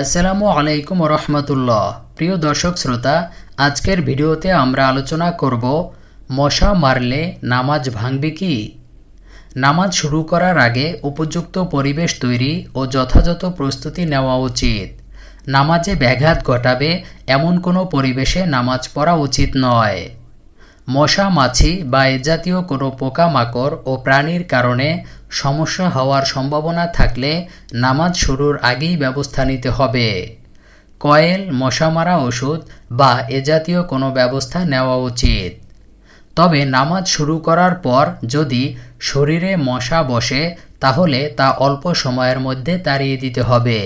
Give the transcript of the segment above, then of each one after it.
আসসালামু আলাইকুম রহমতুল্লাহ। প্রিয় দর্শক শ্রোতা, আজকের ভিডিওতে আমরা আলোচনা করব, মশা মারলে নামাজ ভাঙবে কি? নামাজ শুরু করার আগে উপযুক্ত পরিবেশ তৈরি ও যথাযথ প্রস্তুতি নেওয়া উচিত। নামাজে ব্যাঘাত ঘটাবে এমন কোনো পরিবেশে নামাজ পড়া উচিত নয়। মশা, মাছি বা এ জাতীয় কোনো পোকামাকড় ও প্রাণীর কারণে সমস্যা হওয়ার সম্ভাবনা থাকলে নামাজ শুরুর আগেই ব্যবস্থা নিতে হবে। কয়েল মশা মারা ওষুধ বা এ জাতীয় কোনো ব্যবস্থা নেওয়া উচিত। তবে নামাজ শুরু করার পর যদি শরীরে মশা বসে, তাহলে তা অল্প সময়ের মধ্যে তাড়িয়ে দিতে হবে।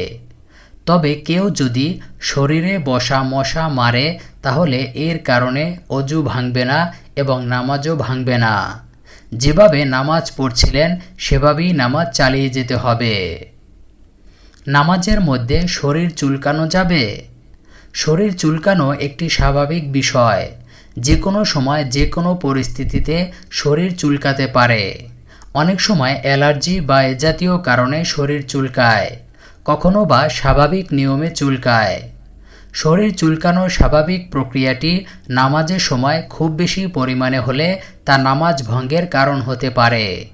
তবে কেউ যদি শরীরে বসা মশা মারে, তাহলে এর কারণে অজু ভাঙবে না এবং নামাজও ভাঙবে না। যেভাবে নামাজ পড়ছিলেন, সেভাবেই নামাজ চালিয়ে যেতে হবে। নামাজের মধ্যে শরীর চুলকানো যাবে? শরীর চুলকানো একটি স্বাভাবিক বিষয়। যে কোনো সময় যে কোনো পরিস্থিতিতে শরীর চুলকাতে পারে। অনেক সময় অ্যালার্জি বা এ জাতীয় কারণে শরীর চুলকায়। কখনো বা স্বাভাবিক নিয়মে চুলকায়। শরীর চুলকানোর স্বাভাবিক প্রক্রিয়াটি নামাজের সময় খুব বেশি পরিমাণে হলে তা নামাজ ভঙ্গের কারণ হতে পারে।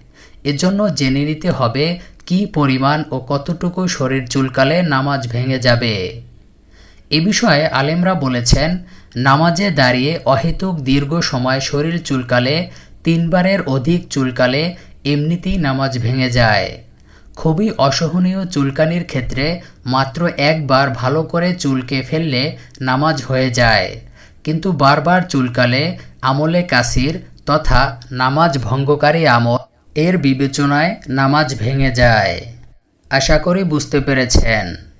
এজন্য জেনে নিতে হবে কি পরিমাণ ও কতটুকু শরীর চুলকালে নামাজ ভেঙে যাবে। এ বিষয়ে আলেমরা বলেছেন, নামাজে দাঁড়িয়ে অহেতুক দীর্ঘ সময় শরীর চুলকালে, তিনবারের অধিক চুলকালে এমনিতেই নামাজ ভেঙে যায়। খুবই অসহনীয় চুলকানির ক্ষেত্রে মাত্র একবার ভালো করে চুলকে ফেললে নামাজ হয়ে যায়। কিন্তু বারবার চুলকালে আমলে কাসির তথা নামাজ ভঙ্গকারী আমল এর বিবেচনায় নামাজ ভেঙে যায়। আশা করি বুঝতে পেরেছেন।